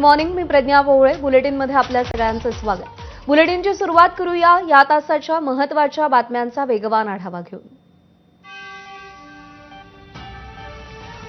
Morning मी प्रज्ञा पोवळे बुलेटिनमध्ये आपल्या सगळ्यांचं स्वागत. बुलेटिनची सुरुवात करूया या तासाच्या महत्त्वाच्या बातम्यांचा वेगवान आढावा घेऊन.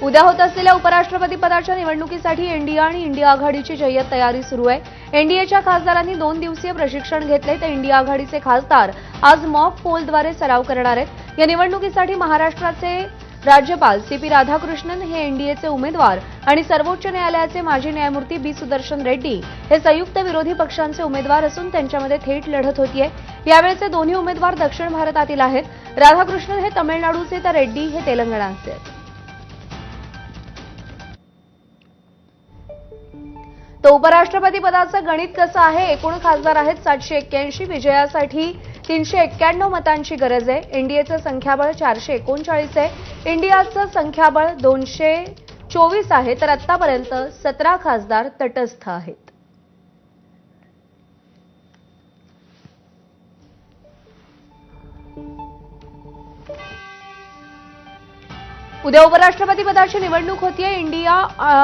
उद्या होत असलेल्या उपराष्ट्रपती पदाच्या निवडणुकीसाठी एनडीए आणि इंडिया आघाडीची जय्यत तयारी सुरू आहे. एनडीएच्या खासदारांनी दोन दिवसीय प्रशिक्षण घेतले. तर इंडिया आघाडीचे खासदार आज मॉक पोलद्वारे सराव करणार आहेत. या निवडणुकीसाठी महाराष्ट्राचे राज्यपाल सी पी राधाकृष्णन हे एनडीएचे उमेदवार आणि सर्वोच्च न्यायालयाचे माजी न्यायमूर्ती बी सुदर्शन रेड्डी हे संयुक्त विरोधी पक्षांचे उमेदवार असून त्यांच्यामध्ये थेट लढत होतीये. यावेळेचे दोन्ही उमेदवार दक्षिण भारतातील आहेत. राधाकृष्णन हे तमिळनाडूचे तर रेड्डी हे तेलंगणाचे. आहेत तर उपराष्ट्रपती पदाचं गणित कसं आहे? एकूण खासदार आहेत सातशे एक्क्याऐंशी. विजयासाठी तीनशे एक्क्याण्णव मतांची गरज आहे. एनडीएचं संख्याबळ चारशे एकोणचाळीस आहे. इंडियाचं संख्याबळ दोनशे चोवीस आहे तर आतापर्यंत सतरा खासदार तटस्थ आहेत. उद्या उपराष्ट्रपती पदाची निवडणूक होतीये इंडिया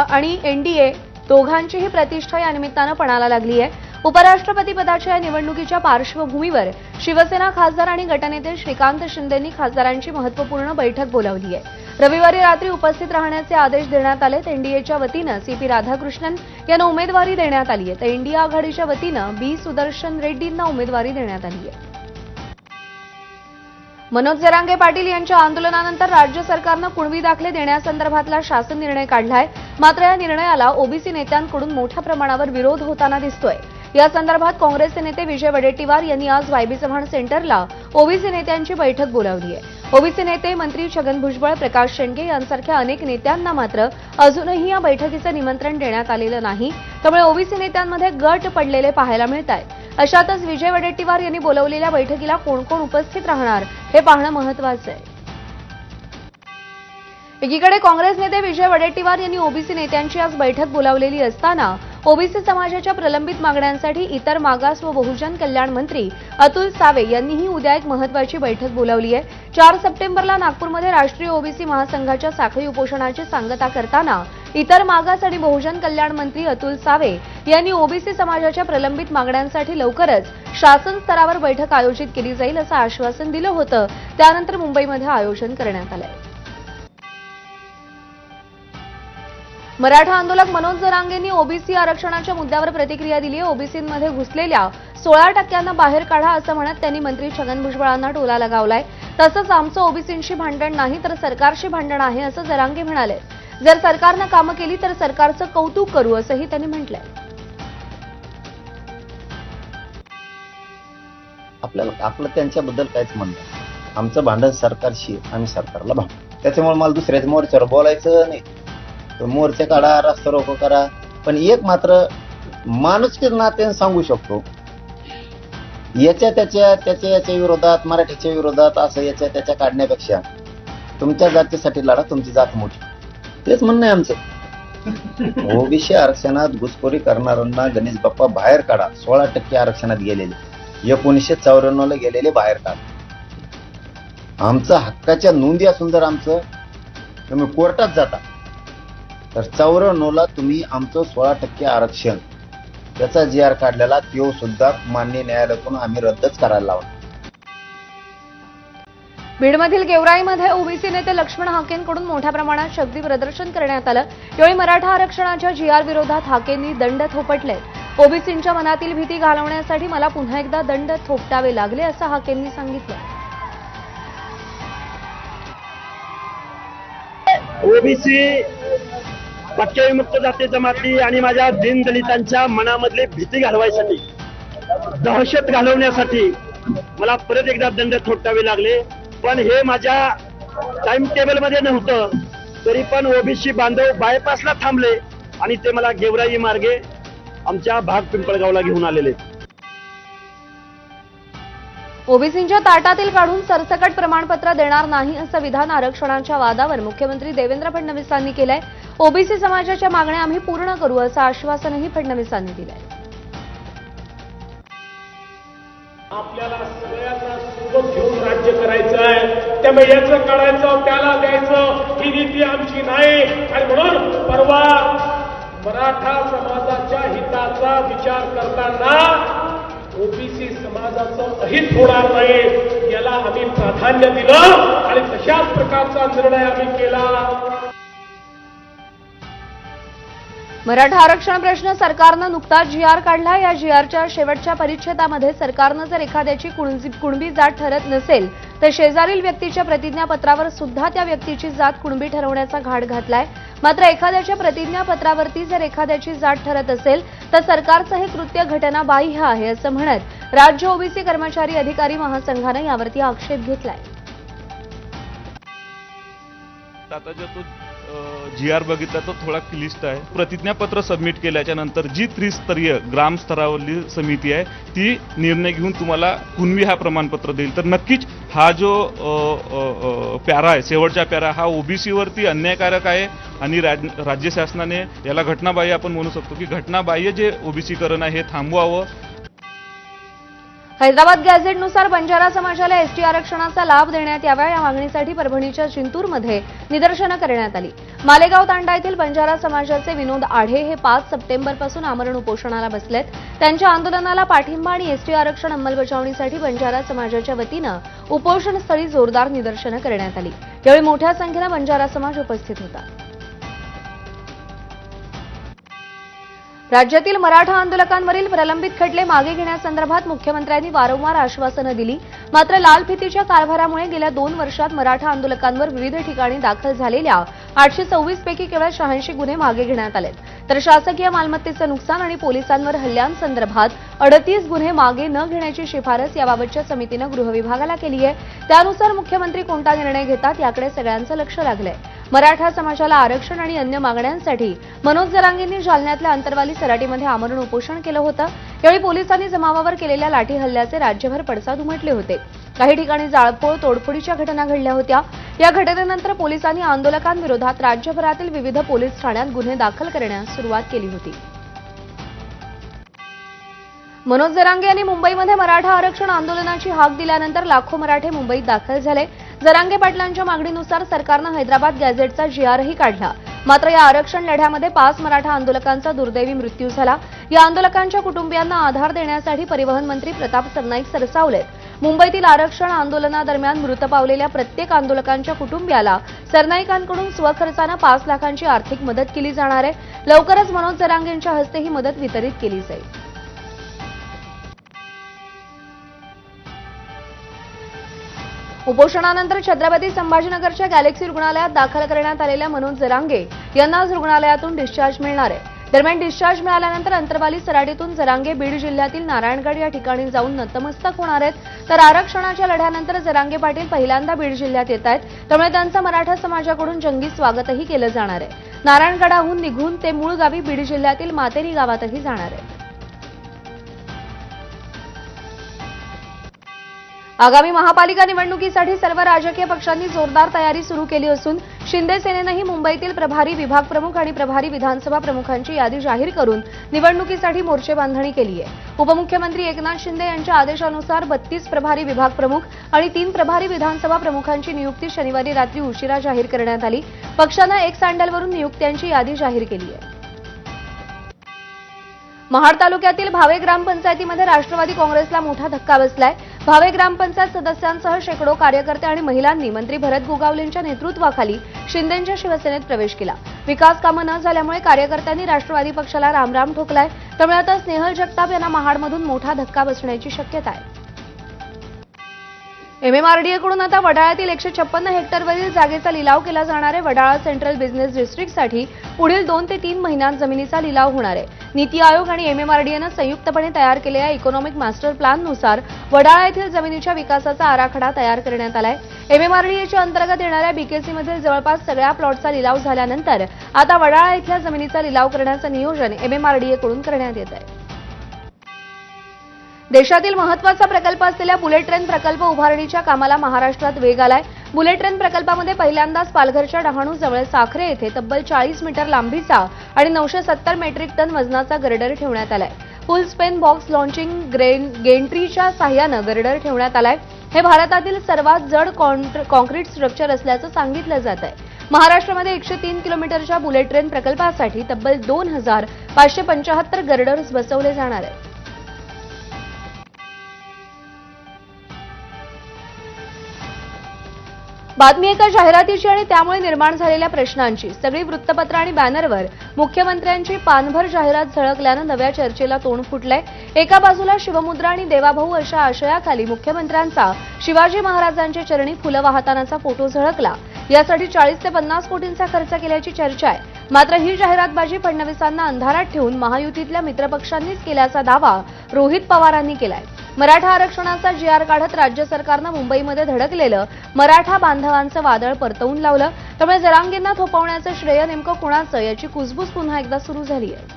आणि एनडीए दोघांचीही प्रतिष्ठा या निमित्तानं पणाला लागली आहे उपराष्ट्रपती पदाच्या या निवडणुकीच्या पार्श्वभूमीवर शिवसेना खासदार आणि गटनेते श्रीकांत शिंदेंनी खासदारांची महत्त्वपूर्ण बैठक बोलावली आहे. रविवारी रात्री उपस्थित राहण्याचे आदेश देण्यात आलेत एनडीएच्या वतीनं सीपी राधाकृष्णन यांना उमेदवारी देण्यात आली आहे. तर इंडिया आघाडीच्या वतीनं बी सुदर्शन रेड्डींना उमेदवारी देण्यात आली आहे. मनोज जरांगे पाटील यांच्या आंदोलनानंतर राज्य सरकारनं कुणवी दाखले देण्यासंदर्भातला शासन निर्णय काढलाय. मात्र या निर्णयाला ओबीसी नेत्यांकडून मोठ्या प्रमाणावर विरोध होताना दिसतोय. या संदर्भात काँग्रेसचे नेते विजय वडेट्टीवार यांनी आज वायबी चव्हाण सेंटरला ओबीसी नेत्यांची बैठक बोलावली आहे. ओबीसी नेते मंत्री छगन भुजबळ प्रकाश शेंडगे यांसारख्या अनेक नेत्यांना मात्र अजूनही या बैठकीचं निमंत्रण देण्यात आलेलं नाही. त्यामुळे ओबीसी नेत्यांमध्ये गट पडलेले पाहायला मिळत आहेत अशातच विजय वडेट्टीवार यांनी बोलवलेल्या बैठकीला कोण कोण उपस्थित राहणार हे पाहणं महत्वाचं आहे. एकीकडे काँग्रेस नेते विजय वडेट्टीवार यांनी ओबीसी नेत्यांची आज बैठक बोलावलेली असताना ओबीसी समाजाच्या प्रलंबित मागण्यांसाठी इतर मागास व बहुजन कल्याण मंत्री अतुल सावे यांनीही उद्या एक महत्वाची बैठक बोलावली आहे. चार सप्टेंबरला नागपूरमध्ये राष्ट्रीय ओबीसी महासंघाच्या साखळी उपोषणाची सांगता करताना इतर मागास आणि बहुजन कल्याण मंत्री अतुल सावे यांनी ओबीसी समाजाच्या प्रलंबित मागण्यांसाठी लवकरच शासन स्तरावर बैठक आयोजित केली जाईल असं आश्वासन दिलं होतं. त्यानंतर मुंबईमध्ये आयोजन करण्यात आलंय. मराठा आंदोलक मनोज जरांगेंनी ओबीसी आरक्षणाच्या मुद्द्यावर प्रतिक्रिया दिली. आहे ओबीसीमध्ये घुसलेल्या सोळा टक्क्यांना बाहेर काढा असं म्हणत त्यांनी मंत्री छगन भुजबळांना टोला लगावलाय. तसंच आमचं ओबीसींशी भांडण नाही तर सरकारशी भांडण आहे असं जरांगे म्हणाले. जर सरकारनं कामं केली तर सरकारचं कौतुक करू असंही त्यांनी म्हटलंय. आपल्याला आपलं त्यांच्याबद्दल काहीच म्हणणं आमचं भांडण सरकारशी आणि आम्ही सरकारला भांडण. त्याच्यामुळे मला दुसऱ्याच्या मोर्चावर बोलायचं नाही. मोर्चे काढा रस्ता रोको करा. पण एक मात्र माणुसकीच नात्याने सांगू शकतो. याच्या त्याच्या त्याच्या याच्या विरोधात मराठीच्या विरोधात असं याच्या त्याच्या काढण्यापेक्षा तुमच्या जातीसाठी लढा तुमची जात मोठी. तेच म्हणणं आहे आमचं. ओबीसी आरक्षणात घुसखोरी करणाऱ्यांना गणेश बाप्पा बाहेर काढा. सोळा टक्के आरक्षणात गेलेले. एकोणीसशे चौऱ्याण्णव ला गेलेले बाहेर काढा. आमचं हक्काच्या नोंदी असून जर आमचं तुम्ही कोर्टात जाता. तर चौऱ्याण्णव ला तुम्ही आमचं सोळा टक्के आरक्षण. त्याचा जी आर काढलेला तो सुद्धा मान्य न्यायालयातून आम्ही रद्दच करायला लावला. बीडमधील गेवराईमध्ये ओबीसी नेते लक्ष्मण हाकेंकडून मोठ्या प्रमाणात शक्ती प्रदर्शन करण्यात आलं. यावेळी मराठा आरक्षणाच्या जी आर विरोधात हाकेंनी दंड थोपटले. ओबीसींच्या मनातील भीती घालवण्यासाठी मला पुन्हा एकदा दंड थोपटावे लागले असं हाकेंनी सांगितलं. ओबीसी पक्षविमुक्त जाती जमाती आणि माझ्या दीनदलितांच्या मनामधली भीती घालवायसाठी दहशत घालवण्यासाठी मला परत एकदा दंड थोटावे लागले. पण हे माझ्या टाइम टेबलमध्ये नव्हतं तरी पण ओबीसी बांधव बायपासला थांबले आणि ते मला गेवराई मार्गे आमच्या भाग पिंपळगावला घेऊन आलेले. ओबीसींच्या ताटातील काढून सरसकट प्रमाणपत्र देणार नाही असं विधान आरक्षणाच्या वादावर मुख्यमंत्री देवेंद्र फडणवीसांनी केलंय. ओबीसी समाजाच्या मागण्या आम्ही पूर्ण करू असं आश्वासनही फडणवीसांनी दिलंय. आपल्याला सगळ्यांना सोबत घेऊन राज्य करायचं आहे. त्यामुळे याचं काढायचं त्याला द्यायचं ही नीती आमची नाही. आणि म्हणून परवा मराठा समाजाच्या हिताचा विचार करताना ओबीसी समाजाचं अहित होणार नाही याला आम्ही प्राधान्य दिलं आणि तशाच प्रकारचा निर्णय आम्ही केला. मराठा आरक्षण प्रश्न सरकारनं नुकताच जी आर काढला. या जी आरच्या शेवटच्या परिच्छेदामध्ये सरकारनं जर एखाद्याची कुणबी कुणबी जात ठरत नसेल तर शेजारील व्यक्तीच्या प्रतिज्ञापत्रावर सुद्धा त्या व्यक्तीची जात कुणबी ठरवण्याचा घाट घातलाय. मात्र एखाद्याच्या प्रतिज्ञापत्रावरती जर एखाद्याची जात ठरत असेल तर सरकारचं हे कृत्य घटनाबाह्य आहे असं म्हणत राज्य ओबीसी कर्मचारी अधिकारी महासंघानं यावरती आक्षेप घेतलाय. जी आर बघितला तो थोडा क्लिष्ट आहे. प्रतिज्ञापत्र सबमिट केल्याच्यानंतर जी त्रिस्तरीय ग्रामस्तरावरली समिती आहे ती निर्णय घेऊन तुम्हाला कुणवी हा प्रमाणपत्र देईल. तर नक्कीच हा जो प्यारा पॅरा आहे शेवटचा पॅरा हा ओबीसीवरती अन्यायकारक आहे आणि राज- राज्य शासनाने याला घटनाबाह्य आपण म्हणू शकतो की घटनाबाह्य जे ओबीसीकरण आहे हे थांबवावं. हैदराबाद गॅझेटनुसार बंजारा समाजाला एसटी आरक्षणाचा लाभ देण्यात यावा या मागणीसाठी परभणीच्या जिंतूरमध्ये निदर्शनं करण्यात आली. मालेगाव तांडा येथील बंजारा समाजाचे विनोद आढे हे पाच सप्टेंबरपासून आमरण उपोषणाला बसलेत. त्यांच्या आंदोलनाला पाठिंबा आणि एसटी आरक्षण अंमलबजावणीसाठी बंजारा समाजाच्या वतीनं उपोषणस्थळी जोरदार निदर्शनं करण्यात आली. यावेळी मोठ्या संख्येनं बंजारा समाज उपस्थित होता. राज्यातील मराठा आंदोलकांवरील प्रलंबित खटले मागे घेण्यासंदर्भात मुख्यमंत्र्यांनी वारंवार आश्वासनं दिली. मात्र लाल फितीच्या कारभारामुळे गेल्या दोन वर्षात मराठा आंदोलकांवर विविध ठिकाणी दाखल झालेल्या आठशे सव्वीस पैकी केवळ शहाऐंशी गुन्हे मागे घेण्यात आलेत. तर शासकीय मालमत्तेचं नुकसान आणि पोलिसांवर हल्ल्यांसंदर्भात अडतीस गुन्हे मागे न घेण्याची शिफारस याबाबतच्या समितीनं गृहविभागाला केली आहे. त्यानुसार मुख्यमंत्री कोणता निर्णय घेतात याकडे सगळ्यांचं लक्ष लागलंय. मराठा समाजाला आरक्षण आणि अन्य मागण्यांसाठी मनोज जरांगेंनी जालन्यातल्या अंतरवाली सराटीमध्ये आमरण उपोषण केलं होतं. यावेळी पोलिसांनी जमावावर केलेल्या लाठी हल्ल्याचे राज्यभर पडसाद उमटले होते. काही ठिकाणी जाळपोळ तोडफोडीच्या घटना घडल्या होत्या. या घटनेनंतर पोलिसांनी आंदोलकांविरोधात राज्यभरातील विविध पोलीस ठाण्यात गुन्हे दाखल करण्यास सुरुवात केली होती. मनोज जरांगे यांनी मुंबईमध्ये मराठा आरक्षण आंदोलनाची हाक दिल्यानंतर लाखो मराठे मुंबईत दाखल झाले. जरांगे पाटलांच्या मागणीनुसार सरकारनं हैदराबाद गॅझेटचा जीआरही काढला. मात्र या आरक्षण लढ्यामध्ये पाच मराठा आंदोलकांचा दुर्दैवी मृत्यू झाला. या आंदोलकांच्या कुटुंबियांना आधार देण्यासाठी परिवहन मंत्री प्रताप सरनाईक सरसावलेत. मुंबईतील आरक्षण आंदोलनादरम्यान मृत पावलेल्या प्रत्येक आंदोलकांच्या कुटुंबियाला सरनाईकांकडून स्वखर्चानं पाच लाखांची आर्थिक मदत केली जाणार आहे. लवकरच मनोज जरांगेंच्या हस्ते ही मदत वितरित केली जाईल. उपोषणानंतर छत्रपती संभाजीनगरच्या गॅलेक्सी रुग्णालयात दाखल करण्यात आलेल्या मनोज जरांगे यांना आज रुग्णालयातून डिस्चार्ज मिळणार आहे. दरम्यान डिस्चार्ज मिळाल्यानंतर अंतरवाली सराटीतून जरांगे बीड जिल्ह्यातील नारायणगड या ठिकाणी जाऊन नतमस्तक होणार आहेत. तर आरक्षणाच्या लढ्यानंतर जरांगे पाटील पहिल्यांदा बीड जिल्ह्यात येत आहेत. त्यामुळे त्यांचं मराठा समाजाकडून जंगी स्वागतही केलं जाणार आहे. नारायणगडाहून निघून ते मूळ गावी बीड जिल्ह्यातील मातेरी गावातही जाणार आहे. आगामी महापालिका निवडणुकीसाठी सर्व राजकीय पक्षांनी जोरदार तयारी सुरू केली असून शिंदे सेनेनंही मुंबईतील प्रभारी विभाग प्रमुख आणि प्रभारी विधानसभा प्रमुखांची यादी जाहीर करून निवडणुकीसाठी मोर्चे बांधणी केली आहे. उपमुख्यमंत्री एकनाथ शिंदे यांच्या आदेशानुसार बत्तीस प्रभारी विभाग प्रमुख आणि तीन प्रभारी विधानसभा प्रमुखांची नियुक्ती शनिवारी रात्री उशिरा जाहीर करण्यात आली. पक्षानं एक सँडलवरून नियुक्त्यांची यादी जाहीर केली आहे. महाड तालुक्यातील भावे ग्रामपंचायतीमध्ये राष्ट्रवादी काँग्रेसला मोठा धक्का बसलाय. भावे ग्रामपंचायत सदस्यांसह शेकडो कार्यकर्ते आणि महिलांनी मंत्री भरत गोगावलेंच्या नेतृत्वाखाली शिंदेंच्या शिवसेनेत प्रवेश केला. विकास कामं न झाल्यामुळे कार्यकर्त्यांनी राष्ट्रवादी पक्षाला रामराम ठोकलाय. त्यामुळे आता स्नेहल जगताप यांना महाडमधून मोठा धक्का बसण्याची शक्यता आहे. एमएमआरडीएकडून आता वडाळ्यातील एकशे छप्पन्न हेक्टरवरील जागेचा लिलाव केला जाणार आहे. वडाळा सेंट्रल बिझनेस डिस्ट्रिक्टसाठी पुढील दोन ते तीन महिन्यात जमिनीचा लिलाव होणार आहे. नीती आयोग आणि एमएमआरडीएनं संयुक्तपणे तयार केलेल्या इकॉनॉमिक मास्टर प्लॅननुसार वडाळा येथील जमिनीच्या विकासाचा आराखडा तयार करण्यात आलाय. एमएमआरडीएच्या अंतर्गत येणाऱ्या बीकेसीमधील जवळपास सगळ्या प्लॉटचा लिलाव झाल्यानंतर आता वडाळा इथल्या जमिनीचा लिलाव करण्याचं नियोजन एमएमआरडीएकडून करण्यात येत आहे. देशातील महत्त्वाचा प्रकल्प असलेल्या बुलेट ट्रेन प्रकल्प उभारणीच्या कामाला महाराष्ट्रात वेग आलाय. बुलेट ट्रेन प्रकल्पामध्ये पहिल्यांदाच पालघरच्या डहाणू जवळ साखरे येथे तब्बल चाळीस मीटर लांबीचा आणि नऊशे सत्तर मेट्रिक टन वजनाचा गर्डर ठेवण्यात आलाय. Full span box launching crane गेंट्रीच्या साह्यानं गर्डर ठेवण्यात आलाय. हे भारतातील सर्वात जड कॉन्क्रीट स्ट्रक्चर असल्याचं सांगितलं जात आहे महाराष्ट्रामध्ये एकशे तीन किलोमीटरच्या बुलेट ट्रेन प्रकल्पासाठी तब्बल दोन हजार पाचशे पंचाहत्तर गर्डर्स बसवले जाणार आहेत. बातमी एका जाहिरातीची आणि त्यामुळे निर्माण झालेल्या प्रश्नांची. सगळी वृत्तपत्र आणि बॅनरवर मुख्यमंत्र्यांची पानभर जाहिरात झळकल्यानं नव्या चर्चेला तोंड फुटलंय. एका बाजूला शिवमुद्रा आणि देवाभाऊ अशा आशयाखाली मुख्यमंत्र्यांचा शिवाजी महाराजांच्या चरणी फुलं वाहतानाचा फोटो झळकला. यासाठी चाळीस ते पन्नास कोटींचा खर्च केल्याची चर्चा आहे. मात्र ही जाहिरातबाजी फडणवीसांना अंधारात ठेवून महायुतीतल्या मित्रपक्षांनीच केल्याचा दावा रोहित पवारांनी केलाय. मराठा आरक्षणाचा जी आर काढत राज्य सरकारनं मुंबईमध्ये धडकलेलं मराठा बांधवांचं वादळ परतवून लावलं. त्यामुळे जरांगींना थोपवण्याचं श्रेय नेमकं कुणाचं याची कुजबूज पुन्हा एकदा सुरू झाली आहे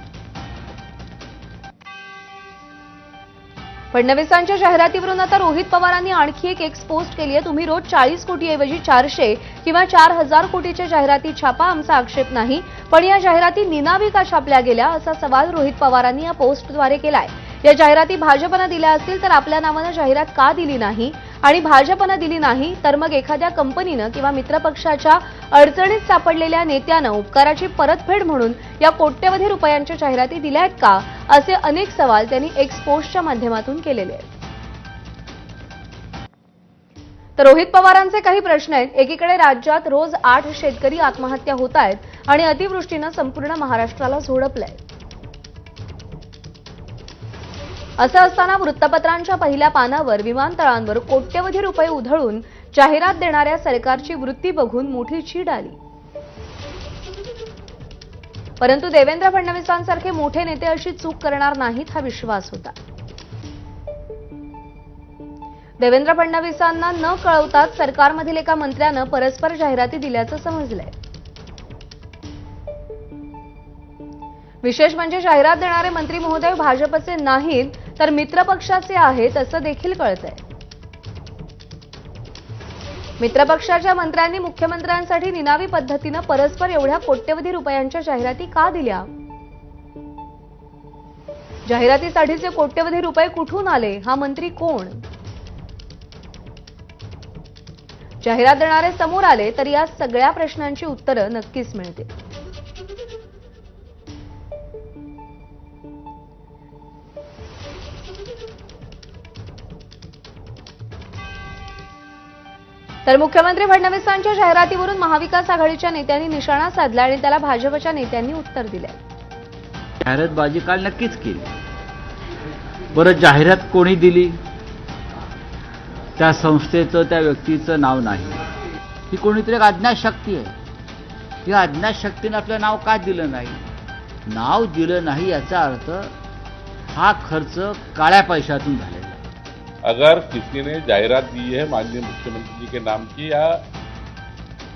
फडणवीसांच्या जाहिरातीवरून आता रोहित पवारांनी आणखी एक एक्स पोस्ट केली आहे. तुम्ही रोज चाळीस कोटीऐवजी चारशे किंवा चार हजार कोटीच्या जाहिराती छापा आमचा आक्षेप नाही. पण या जाहिराती निनावी का छापल्या गेल्या असा सवाल रोहित पवारांनी या पोस्टद्वारे केलाय. या जाहिराती भाजपनं दिल्या असतील तर आपल्या नावानं जाहिरात का दिली नाही? आणि भाजपनं दिली नाही तर मग एखाद्या कंपनीनं किंवा मित्रपक्षाच्या अडचणीत सापडलेल्या नेत्यानं उपकाराची परतफेड म्हणून या कोट्यवधी रुपयांच्या जाहिराती दिल्या आहेत का असे अनेक सवाल त्यांनी एक्स पोस्टच्या माध्यमातून केलेले आहेत. तर रोहित पवारांचे काही प्रश्न आहेत. एकीकडे राज्यात रोज आठ शेतकरी आत्महत्या होत आहेत आणि अतिवृष्टीनं संपूर्ण महाराष्ट्राला झोडपलंय. असं असताना वृत्तपत्रांच्या पहिल्या पानावर विमानतळांवर कोट्यवधी रुपये उधळून जाहिरात देणाऱ्या सरकारची वृत्ती बघून मोठी चीड आली. परंतु देवेंद्र फडणवीसांसारखे मोठे नेते अशी चूक करणार नाहीत हा विश्वास होता. देवेंद्र फडणवीसांना न कळवताच सरकारमधील एका मंत्र्यानं परस्पर जाहिराती दिल्याचं समजलंय. विशेष म्हणजे जाहिरात देणारे मंत्री महोदय भाजपचे नाहीत तर मित्रपक्षाचे आहेत असं देखील कळतंय. मित्रपक्षाच्या मंत्र्यांनी मुख्यमंत्र्यांसाठी निनावी पद्धतीनं परस्पर एवढ्या कोट्यवधी रुपयांच्या जाहिराती का दिल्या? जाहिरातीसाठीचे कोट्यवधी रुपये कुठून आले? हा मंत्री कोण? जाहिरात देणारे समोर आले तर या सगळ्या प्रश्नांची उत्तरं नक्कीच मिळतील. तर मुख्यमंत्री फडणवीसांच्या जाहिरातीवरून महाविकास आघाडीच्या नेत्यांनी निशाणा साधला आणि त्याला भाजपच्या नेत्यांनी उत्तर दिले जाहिरातबाजी काल नक्कीच केली. बरं जाहिरात कोणी दिली? त्या संस्थेचं त्या व्यक्तीचं नाव नाही. ही कोणीतरी एक अज्ञातशक्ती आहे. ही अज्ञातशक्तीनं आपलं नाव का दिलं नाही? नाव दिलं नाही याचा अर्थ हा खर्च काळ्या पैशातून झाला अगर किसी ने जाहिरात दी है माननीय मुख्यमंत्री जी के नाम की या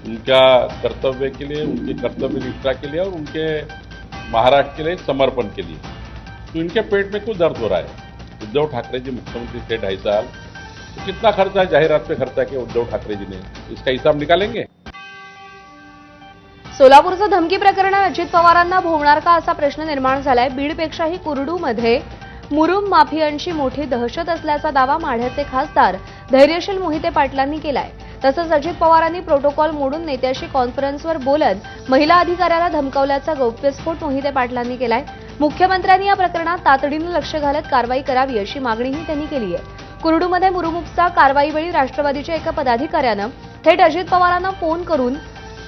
उनका कर्तव्य के लिए उनके कर्तव्य निष्ठा के लिए और उनके महाराष्ट्र के लिए समर्पण के लिए तो इनके पेट में क्यों दर्द हो रहा है? उद्धव ठाकरे जी मुख्यमंत्री थे ढाई साल तो कितना खर्चा है जाहिरात पे खर्चा किया उद्धव ठाकरे जी ने? इसका हिसाब निकालेंगे? सोलापूरचं धमकी प्रकरण अजित पवारांना भोवणार का असा प्रश्न निर्माण झालाय? बीडपेक्षाही कुरडूमध्ये मुरुम माफियांची मोठी दहशत असल्याचा दावा माढ्याचे खासदार धैर्यशील मोहिते पाटलांनी केलाय. तसंच अजित पवारांनी प्रोटोकॉल मोडून नेत्याशी कॉन्फरन्सवर बोलत महिला अधिकाऱ्याला धमकावल्याचा गौप्यस्फोट मोहिते पाटलांनी केलाय. मुख्यमंत्र्यांनी या प्रकरणात तातडीनं लक्ष घालत कारवाई करावी अशी मागणीही त्यांनी केली आहे. कुरडूमध्ये मुरुमुपचा कारवाईवेळी राष्ट्रवादीच्या एका पदाधिकाऱ्यानं थेट अजित पवारांना फोन करून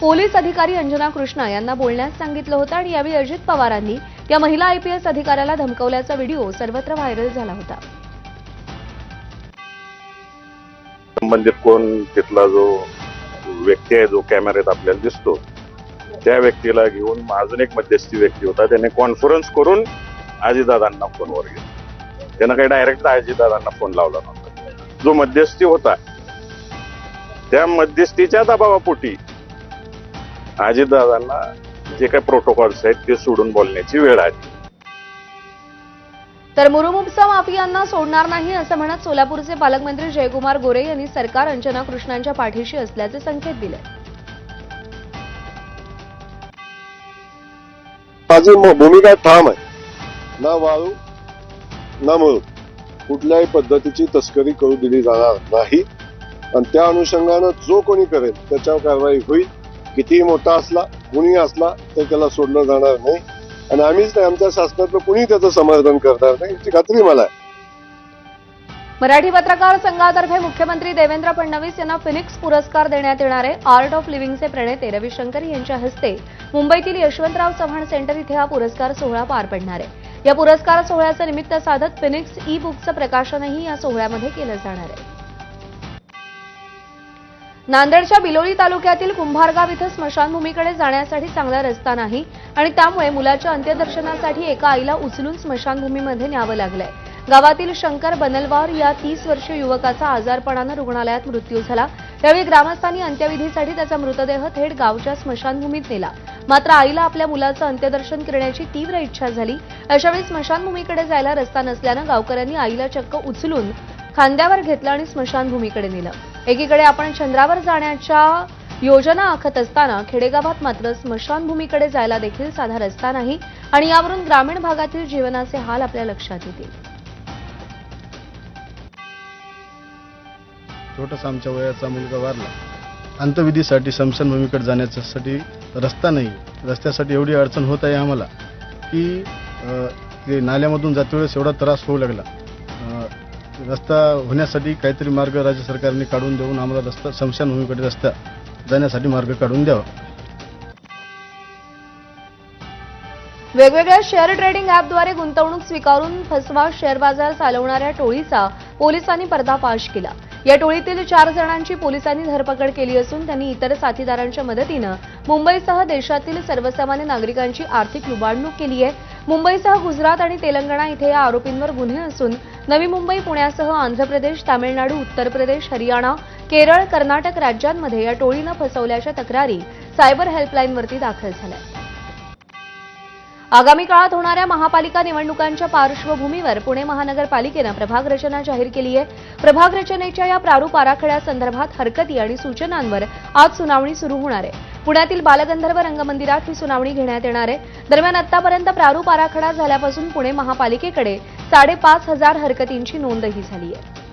पोलीस अधिकारी अंजना कृष्णा यांना बोलण्यास सांगितलं होतं आणि यावेळी अजित पवारांनी या महिला आयपीएस अधिकाऱ्याला धमकवल्याचा व्हिडिओ सर्वत्र व्हायरल झाला होता. संबंधित कोण तिथला जो व्यक्ती आहे जो कॅमेऱ्यात आपल्याला दिसतो त्या व्यक्तीला घेऊन अजून एक मध्यस्थी व्यक्ती होता. त्याने कॉन्फरन्स करून आजीदादांना फोनवर घेतला. त्यानं काही डायरेक्ट आजीदादांना फोन लावला नव्हता. जो मध्यस्थी होता त्या मध्यस्थीच्या दबावापोटी आजीदादांना जे काही प्रोटोकॉल्स आहेत ते सोडून बोलण्याची वेळ आली. तर मुरुमुपसा माफियांना सोडणार नाही असं म्हणत सोलापूरचे पालकमंत्री जयकुमार गोरे यांनी सरकार अंजना कृष्णांच्या पाठीशी असल्याचे संकेत दिले. माझी म- भूमिका ठाम आहे. ना वाळू ना मळू. कुठल्याही पद्धतीची तस्करी करू दिली जाणार नाही. आणि त्या अनुषंगानं जो कोणी करेल त्याच्यावर कारवाई होईल. कितीही मोठा असला कुणी असला तर त्याला सोडलं जाणार नाही. आणि आम्हीच नाही आमच्या शासनातलं कुणी त्याचं समाधान करणार नाही याची खात्री मला आहे. मराठी पत्रकार संघातर्फे मुख्यमंत्री देवेंद्र फडणवीस यांना फिनिक्स पुरस्कार देण्यात येणारे आर्ट ऑफ लिव्हिंगचे प्रणेते रविशंकर यांच्या हस्ते मुंबईतील यशवंतराव चव्हाण सेंटर इथे हा पुरस्कार सोहळा पार पडणार आहे. या पुरस्कार सोहळ्याचं निमित्त साधत फिनिक्स ई बुकचं प्रकाशनही या सोहळ्यामध्ये केलं जाणार आहे. नांदेडच्या बिलोली तालुक्यातील कुंभारगाव इथं स्मशानभूमीकडे जाण्यासाठी चांगला रस्ता नाही आणि त्यामुळे मुलाच्या अंत्यदर्शनासाठी एका आईला उचलून स्मशानभूमीमध्ये न्यावं लागलंय. गावातील शंकर बनलवार या तीस वर्षीय युवकाचा आजारपणानं रुग्णालयात मृत्यू झाला. त्यावेळी ग्रामस्थांनी अंत्यविधीसाठी त्याचा मृतदेह थेट गावच्या स्मशानभूमीत नेला. मात्र आईला आपल्या मुलाचं अंत्यदर्शन करण्याची तीव्र इच्छा झाली. अशावेळी स्मशानभूमीकडे जायला रस्ता नसल्यानं गावकऱ्यांनी आईला चक्क उचलून खांद्यावर घेतलं आणि स्मशानभूमीकडे नेलं. एकीकडे आपण चंद्रावर जाण्याच्या योजना आखत असताना खेडेगावात मात्र स्मशानभूमीकडे जायला देखील साधा रस्ता नाही आणि यावरून ग्रामीण भागातील जीवनाचे हाल आपल्या लक्षात येतील. छोटासा आमच्या वयाचा मुलगा वारला. अंतविधीसाठी स्मशानभूमीकडे जाण्यासाठी रस्ता नाही. रस्त्यासाठी एवढी अडचण होत आहे आम्हाला की अ, ते नाल्यामधून जाते वेळेस एवढा त्रास होऊ लागला. रस्ता होण्यासाठी काहीतरी मार्ग राज्य सरकारने काढून देऊन आम्हाला रस्ता स्मशानभूमीकडे रस्ता जाण्यासाठी मार्ग काढून द्यावा. वेगवेगळ्या शेअर ट्रेडिंग ॲपद्वारे गुंतवणूक स्वीकारून फसवा शेअर बाजार चालवणाऱ्या टोळीचा पोलिसांनी पर्दाफाश केला. या टोळीतील चार जणांची पोलिसांनी धरपकड केली असून त्यांनी इतर साथीदारांच्या मदतीनं मुंबईसह देशातील सर्वसामान्य नागरिकांची आर्थिक लुबाडणूक केली आहे. मुंबईसह गुजरात आणि तेलंगणा इथे या आरोपींवर गुन्हे असून नवी मुंबई पुण्यासह आंध्र प्रदेश तामिळनाडू उत्तर प्रदेश हरियाणा केरळ कर्नाटक राज्यांमध्ये या टोळीनं फसवल्याच्या तक्रारी सायबर हेल्पलाईनवरती दाखल झाल्या. आगामी काळात होणाऱ्या महापालिका निवडणुकांच्या पार्श्वभूमीवर पुणे महानगरपालिकेनं प्रभाग रचना जाहीर केली आहे. प्रभाग रचनेच्या या प्रारूप आराखड्यासंदर्भात हरकती आणि सूचनांवर आज सुनावणी सुरू होणार आहे. पुण्यातील बालगंधर्व रंगमंदिरात ही सुनावणी घेण्यात येणार आहे. दरम्यान आतापर्यंत प्रारूप आराखडा झाल्यापासून पुणे महापालिकेकडे साडेपाच हजार हरकतींची नोंदही झाली आहे.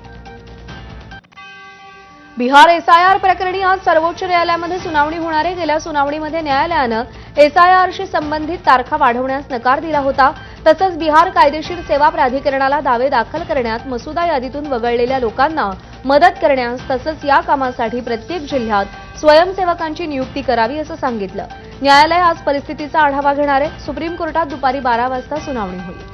बिहार एसआयआर प्रकरणी आज सर्वोच्च न्यायालयामध्ये सुनावणी होणार आहे. गेल्या सुनावणीमध्ये न्यायालयानं एसआयआरशी संबंधित तारखा वाढवण्यास नकार दिला होता. तसंच बिहार कायदेशीर सेवा प्राधिकरणाला दावे दाखल करण्यात मसुदा यादीतून वगळलेल्या लोकांना मदत करण्यास तसंच या कामासाठी प्रत्येक जिल्ह्यात स्वयंसेवकांची नियुक्ती करावी असं सांगितलं. न्यायालय आज परिस्थितीचा आढावा घेणार आहे. सुप्रीम कोर्टात दुपारी बारा वाजता सुनावणी होईल.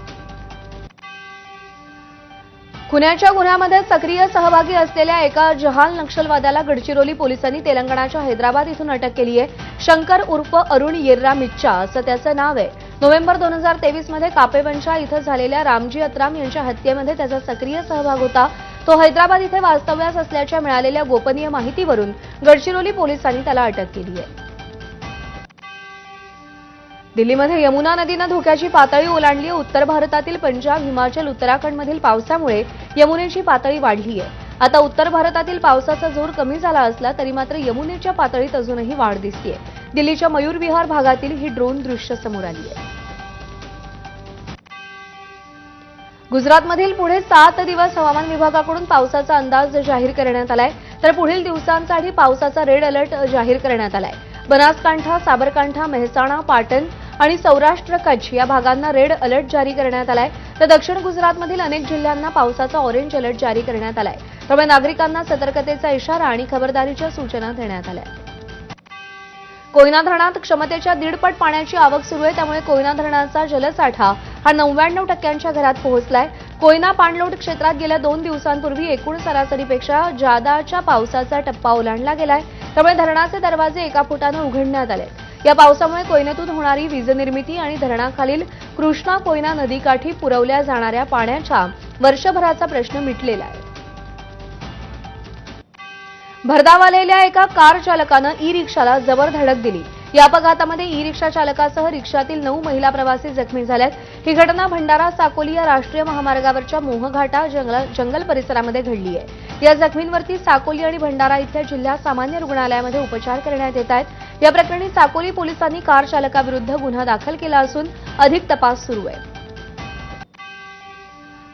खुन्याच्या गुन्ह्यामध्ये सक्रिय सहभागी असलेल्या एका जहाल नक्षलवाद्याला गडचिरोली पोलिसांनी तेलंगणाच्या हैदराबाद इथून अटक केली आहे. शंकर उर्फ अरुण येर्रा मिच्चा असं त्याचं नाव आहे. नोव्हेंबर दोन हजार तेवीसमध्ये इथं झालेल्या रामजी अत्राम यांच्या हत्येमध्ये त्याचा सक्रिय सहभाग होता. तो हैदराबाद इथे वास्तव्यास असल्याच्या मिळालेल्या गोपनीय माहितीवरून गडचिरोली पोलिसांनी त्याला अटक केली आहे. दिल्लीमध्ये यमुना नदीनं धोक्याची पातळी ओलांडली उत्तर भारतातील पंजाब हिमाचल उत्तराखंडमधील पावसामुळे यमुनेची पातळी वाढली आहे. आता उत्तर भारतातील पावसाचा जोर कमी झाला असला तरी मात्र यमुनेच्या पातळीत अजूनही वाढ दिसतीये. दिल्लीच्या मयूर विहार भागातील ही ड्रोन दृश्य समोर आली आहे. गुजरातमधील पुढे सात दिवस हवामान विभागाकडून पावसाचा अंदाज जाहीर करण्यात आलाय. तर पुढील दिवसांसाठी पावसाचा रेड अलर्ट जाहीर करण्यात आलाय. बनासकांठा साबरकांठा मेहसाणा पाटण आणि सौराष्ट्र कच्छ या भागांना रेड अलर्ट जारी करण्यात आलाय. तर दक्षिण गुजरातमधील अनेक जिल्ह्यांना पावसाचा ऑरेंज अलर्ट जारी करण्यात आलाय. त्यामुळे नागरिकांना सतर्कतेचा इशारा आणि खबरदारीच्या सूचना देण्यात आल्या. कोयना धरणात क्षमतेच्या दीडपट पाण्याची आवक सुरू आहे त्यामुळे कोयना धरणाचा जलसाठा हा नव्याण्णव टक्क्यांच्या घरात पोहोचलाय. कोयना पाणलोट क्षेत्रात गेल्या दोन दिवसांपूर्वी एकूण सरासरीपेक्षा जादाच्या पावसाचा टप्पा ओलांडला गेलाय. त्यामुळे धरणाचे दरवाजे एका फुटानं उघडण्यात आले या पावसामुळे कोयनेतून होणारी वीजनिर्मिती आणि धरणाखालील कृष्णा कोयना नदीकाठी पुरवल्या जाणाऱ्या पाण्याच्या वर्षभराचा प्रश्न मिटलेला आहे. भरधाव आलेल्या एका कार चालकानं ई रिक्षाला जबर धडक दिली. या अपघातामध्ये ई रिक्षा चालकासह रिक्षातील नऊ महिला प्रवासी जखमी झाल्यात. ही घटना भंडारा साकोली या राष्ट्रीय महामार्गावरच्या मोहघाटा जंगल जंगल परिसरामध्ये घडली आहे. या जखमींवरती साकोली आणि भंडारा इथल्या जिल्हा सामान्य रुग्णालयामध्ये उपचार करण्यात येत आहेत. या प्रकरणी साकोली पोलिसांनी कार चालकाविरुद्ध गुन्हा दाखल केला असून अधिक तपास सुरू आहे.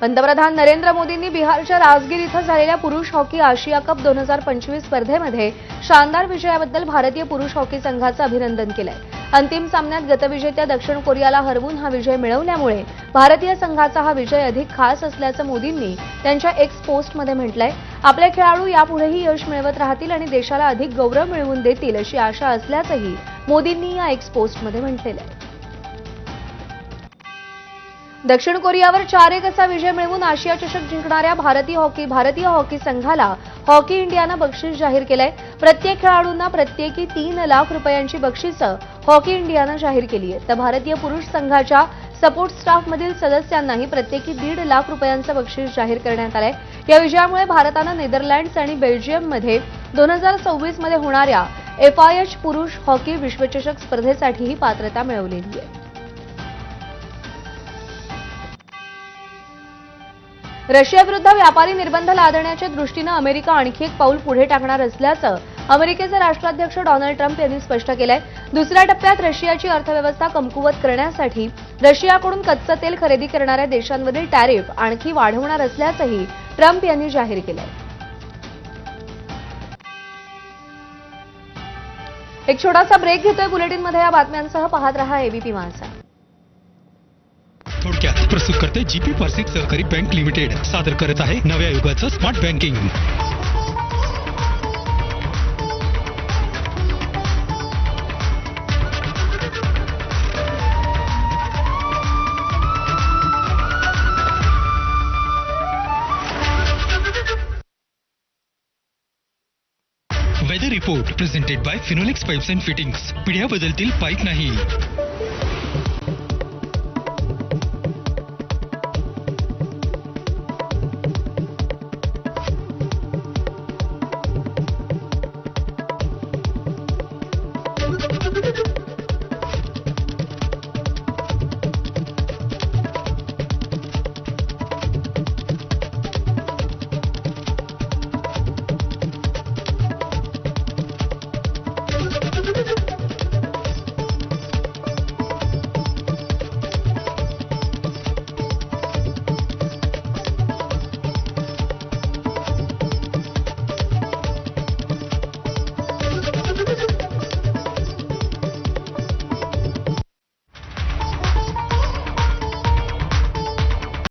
पंतप्रधान नरेंद्र मोदींनी बिहारच्या राजगीर इथं झालेल्या पुरुष हॉकी आशिया कप दोन हजार पंचवीस स्पर्धेमध्ये शानदार विजयाबद्दल भारतीय पुरुष हॉकी संघाचं अभिनंदन केलंय. अंतिम सामन्यात गतविजेत्या दक्षिण कोरियाला हरवून हा विजय मिळवल्यामुळे भारतीय संघाचा हा विजय अधिक खास असल्याचं मोदींनी त्यांच्या एक्स पोस्टमध्ये म्हटलंय. आपले खेळाडू यापुढेही यश मिळवत राहतील आणि देशाला अधिक गौरव मिळवून देतील अशी आशा असल्याचंही मोदींनी या एक्स पोस्टमध्ये म्हटलेलं आहे. दक्षिण कोरियावर चार एक असा विजय मिळवून आशिया चषक जिंकणाऱ्या भारतीय हॉकी भारतीय हॉकी संघाला हॉकी इंडियानं बक्षीस जाहीर केलंय. प्रत्येक खेळाडूंना प्रत्येकी तीन लाख रुपयांची बक्षिसं हॉकी इंडियानं जाहीर केली आहेत. तर भारतीय पुरुष संघाच्या सपोर्ट स्टाफमधील सदस्यांनाही प्रत्येकी दीड लाख रुपयांचं बक्षीस जाहीर करण्यात आलंय. या विजयामुळे भारतानं नेदरलँड्स आणि बेल्जियममध्ये दोन हजार सव्वीसमध्ये होणाऱ्या एफआयएच पुरुष हॉकी विश्वचषक स्पर्धेसाठीही पात्रता मिळवलेली आहे. रशियाविरुद्ध व्यापारी निर्बंध लादण्याच्या दृष्टीनं अमेरिका आणखी एक पाऊल पुढे टाकणार असल्याचं अमेरिकेचे राष्ट्राध्यक्ष डोनाल्ड ट्रम्प यांनी स्पष्ट केलंय. दुसऱ्या टप्प्यात रशियाची अर्थव्यवस्था कमकुवत करण्यासाठी रशियाकडून कच्चं तेल खरेदी करणाऱ्या देशांवरील टॅरिफ आणखी वाढवणार असल्याचंही ट्रम्प यांनी जाहीर केलंय. एक छोटासा ब्रेक घेतोय बुलेटिनमध्ये या बातम्यांसह पाहत रहा एबीपी माझा प्रस्तुत करते जीपी पर्सिक सहकारी बँक लिमिटेड सादर करत आहे नव्या युगाचं smart banking weather report presented by Finolex pipes and fittings पिढ्या बदलतील पाईप नाही.